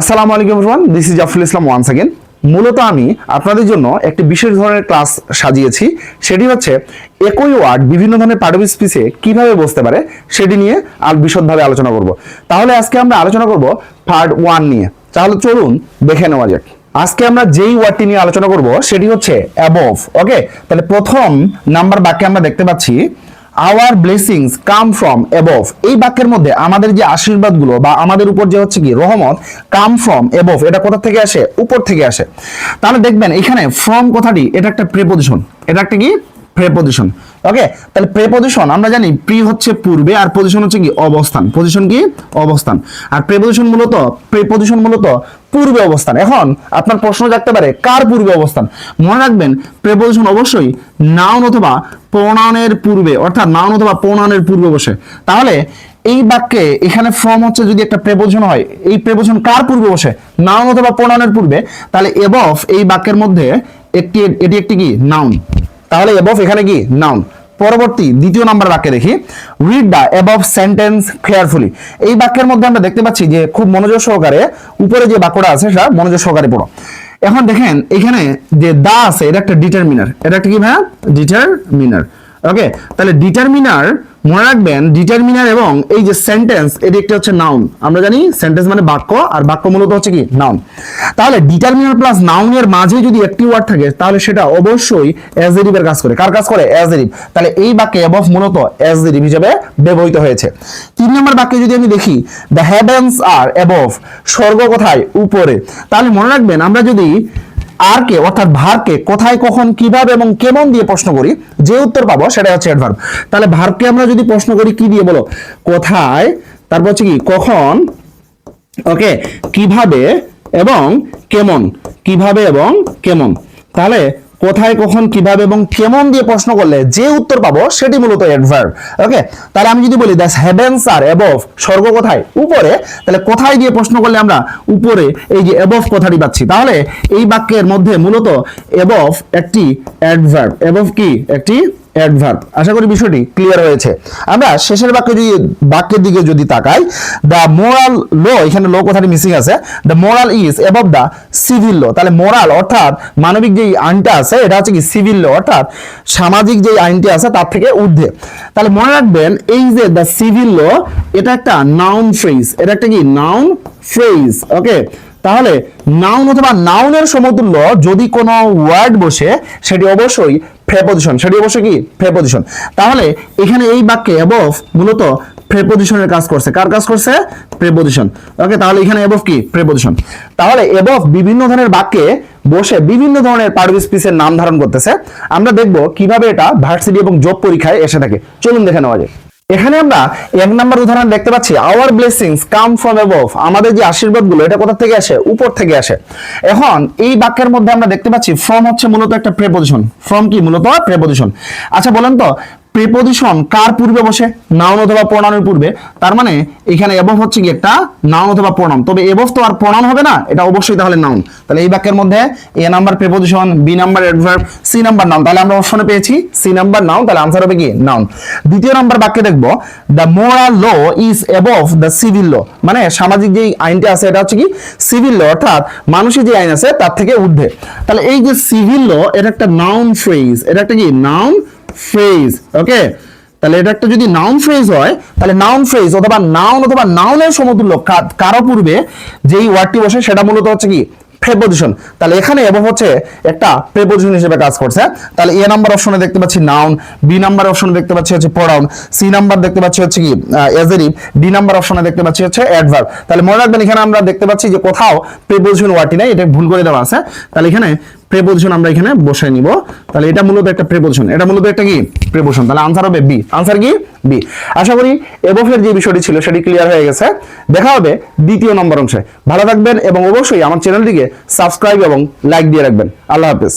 আসসালামু আলাইকুম Rahman this is Zafrul Islam one second মূলত আমি আপনাদের জন্য একটি বিশেষ ধরনের ক্লাস সাজিয়েছি, সেটি হচ্ছে একই ওয়ার্ড বিভিন্ন ধরনের পার্টিসপিসে কীভাবে বসতে পারে, সেটি নিয়ে আর বিশদভাবে আলোচনা করব। তাহলে আজকে আমরা আলোচনা করব পার্ট ওয়ান নিয়ে। তাহলে চলুন দেখে নেওয়া যাক। আজকে আমরা যেই ওয়ার্ডটি নিয়ে আলোচনা করব, সেটি হচ্ছে অ্যাবভ ওকে তাহলে প্রথম নাম্বার বাক্যে আমরা দেখতে পাচ্ছি our blessings come from above এই বাক্যের মধ্যে আমাদের যে আশীর্বাদগুলো বা আমাদের উপর যে হচ্ছে কি রহমত কাম ফ্রম এবভ এটা কোথা থেকে আসে? উপর থেকে আসে। তাহলে দেখবেন এখানে ফ্রম কথাটি, এটা একটা প্রিপোজিশন এটা একটা কি? প্রেপোজিশন ওকে তাহলে প্রেপোজিশন আমরা জানি প্রি হচ্ছে পূর্বে আর পজিশন হচ্ছে কি অবস্থান। পজিশন কি? অবস্থান। আর প্রেপোজিশন মূলত প্রেপোজিশন মূলত পূর্বে অবস্থান। এখন আপনার প্রশ্ন জাগতে পারে, কার পূর্বে অবস্থান? মনে রাখবেন প্রেপোজিশন অবশ্যই নাউন অথবা প্রণানের পূর্বে, অর্থাৎ নাউন অথবা প্রণানের পূর্বে বসে। তাহলে এই বাক্যে এখানে ফর্ম হচ্ছে যদি একটা প্রেপোজিশন হয়, এই প্রেপোজিশন কার পূর্বে বসে? নাউন অথবা প্রণানের পূর্বে। তাহলে এবভ এই বাক্যের মধ্যে একটি, এটি একটি কি? নাউন তাহলে এবভ এখানে কি? নাউন পরবর্তী দ্বিতীয় নাম্বার বাক্যে দেখি। Read the above sentence carefully এই বাক্যের মধ্যে আমরা দেখতে পাচ্ছি যে খুব মনোযোগ সহকারে উপরে যে বাক্যটা আছে সেটা মনোযোগ সহকারে পড়ো। এখন দেখেন, এখানে যে দা আছে, এটা একটা ডিটারমিনার এটা একটা কি ভাইয়া? ডিটারমিনার ওকে তাহলে ডিটারমিনার মনে রাখবেন ডিটারমিনার এবং এই যে সেন্টেন্স এটি একটা হচ্ছে নাউন আমরা জানি সেন্টেন্স মানে বাক্য, আর বাক্য মূলত হচ্ছে কি? নাউন তাহলে ডিটারমিনার প্লাস নাউনের মাঝে যদি একটি ওয়ার্ড থাকে, তাহলে সেটা অবশ্যই অ্যাজেরিভের কাজ করে। কার কাজ করে? অ্যাজেরিভ তাহলে এই বাক্যে অ্যাবভ মূলত অ্যাজেরিভ হিসেবে ব্যবহৃত হয়েছে। তিন নম্বর বাক্যে যদি আমি দেখি দ্য হেভেন্স আর অ্যাবভ স্বর্গ কোথায়? উপরে। তাহলে মনে রাখবেন, আমরা যদি আর কে, অর্থাৎ ভারকে কোথায়, কখন, কীভাবে এবং কেমন দিয়ে প্রশ্ন করি, যে উত্তর পাবো সেটা হচ্ছে অ্যাডভার্ব তাহলে ভারকে আমরা যদি প্রশ্ন করি, কি দিয়ে বলো? কোথায়, তারপর হচ্ছে কি, কখন ওকে কীভাবে এবং কেমন, কীভাবে এবং কেমন। তাহলে কোথায়, কখন, কীভাবে এবং কেমন দিয়ে প্রশ্ন করলে যে উত্তর পাবো সেটি মূলত অ্যাডভার্ব ওকে তাহলে আমি যদি বলি দ্যাস হেভেন্স আর অ্যাবভ স্বর্গ কোথায়? উপরে। তাহলে কোথায় দিয়ে প্রশ্ন করলে আমরা উপরে, এই যে অ্যাবভ কথাটি পাচ্ছি। তাহলে এই বাক্যের মধ্যে মূলত অ্যাবভ একটি অ্যাডভার্ব অ্যাবভ কি? একটি অ্যাডভার্ব আশা করি বিষয়টি ক্লিয়ার হয়েছে। আমরা শেষের বাক্যে যদি বাক্যের দিকে যদি তাকাই দ্য মোরাল লো এখানে লো কথাটি মিসিং আছে। The moral is above the civil law তাহলে মোরাল অর্থাৎ মানবিক যেই আইনটা আছে, এটা হচ্ছে কি সিভিল লো অর্থাৎ সামাজিক যেই আইনটি আছে, তার থেকে ঊর্ধ্বে। তাহলে মনে রাখবেন, এই যে দ্য সিভিল লো এটা একটা নাউন ফ্রেজ এটা একটা কি? নাউন ফ্রেজ ওকে তাহলে নাউন অথবা নাউনের সমতুল্য যদি কোনো ওয়ার্ড বসে, সেটি অবশ্যই প্রেপোজিশন সেটি অবশ্যই কি? প্রেপোজিশন তাহলে এখানে এই বাক্যে অ্যাবভ মূলত প্রেপোজিশনের কাজ করছে। কার কাজ করছে? প্রেপোজিশন ওকে তাহলে এখানে অ্যাবভ কি? প্রেপোজিশন তাহলে অ্যাবভ বিভিন্ন ধরনের বাক্যে বসে বিভিন্ন ধরনের পার্ট স্পিচের নাম ধারণ করতেছে। আমরা দেখব কীভাবে এটা ভার্সিটি এবং জব পরীক্ষায় এসে থাকে। চলুন দেখে নেওয়া যায় এখানে আমরা এক নাম্বার উদাহরণ দেখতে পাচ্ছি our blessings come from above আমাদের যে আশীর্বাদগুলো, এটা কোথা থেকে আসে? উপর থেকে আসে। এখন এই বাক্যের মধ্যে আমরা দেখতে পাচ্ছি ফ্রম হচ্ছে মূলত একটা প্রেপোজিশন ফ্রম কি? মূলত প্রেপোজিশন আচ্ছা বলেন তো প্রিপোজিশন কার পূর্বে বসে? নাউন অথবা প্রণামের পূর্বে। তার মানে এখানে এবভ হচ্ছে কি একটা নাউন অথবা প্রণাম তবে এবভ তো আর প্রণাম হবে না, এটা অবশ্যই তাহলে নাউন তাহলে এই বাক্যের মধ্যে A number preposition B number adverb C number noun তাহলে আমরা অপশনে পেয়েছি সি নাম্বার নাউন তাহলে আনসার হবে কি নাউন দ্বিতীয় নাম্বার বাক্যে দেখব the moral law is above the civil law মানে সামাজিক যে আইনটা আছে, এটা হচ্ছে কি? সিভিল ল অর্থাৎ মানুষের যে আইন আছে, তার থেকে ঊর্ধ্বে। তাহলে এই যে সিভিল ল এটা একটা নাউন ফ্রেজ এটা একটা কি? নাউন ফ্রেজ ওকে তাহলে এটা একটা যদি নাউন ফ্রেজ হয়, তাহলে নাউন ফ্রেজ অথবা নাউন অথবা নাউনের সমতুল্য কারও পূর্বে যেই ওয়ার্ডটি বসে সেটা মূলত হচ্ছে কি? প্রেপোজিশন তাহলে এখানে এবং হচ্ছে একটা প্রেপোজিশন হিসেবে কাজ করছে। তাহলে এ নাম্বার অপশনে দেখতে পাচ্ছি নাউন বি নাম্বার অপশনে দেখতে পাচ্ছি হচ্ছে প্রোনাউন সি নাম্বার দেখতে পাচ্ছি হচ্ছে কি? এজারিভ ডি নাম্বার অপশনে দেখতে পাচ্ছি হচ্ছে অ্যাডভার্ব তাহলে মনে রাখবেন এখানে আমরা দেখতে পাচ্ছি যে কোথাও প্রেপোজিশন ওয়ার্ডটি নাই, এটা ভুল করে দেওয়া আছে। তাহলে এখানে প্রেপোজিশন আমরা এখানে বসাই নিব। তাহলে এটা মূলত একটা প্রেপোজিশন এটা মূলত একটা কি? প্রেপোজিশন তাহলে আনসার হবে বি আনসার কি? বি আশা করি এবফের যে বিষয়টি ছিল সেটি ক্লিয়ার হয়ে গেছে। দেখা হবে দ্বিতীয় নম্বর অংশে। ভালো থাকবেন এবং অবশ্যই আমার চ্যানেলটিকে সাবস্ক্রাইব এবং লাইক দিয়ে রাখবেন। আল্লাহ হাফেজ।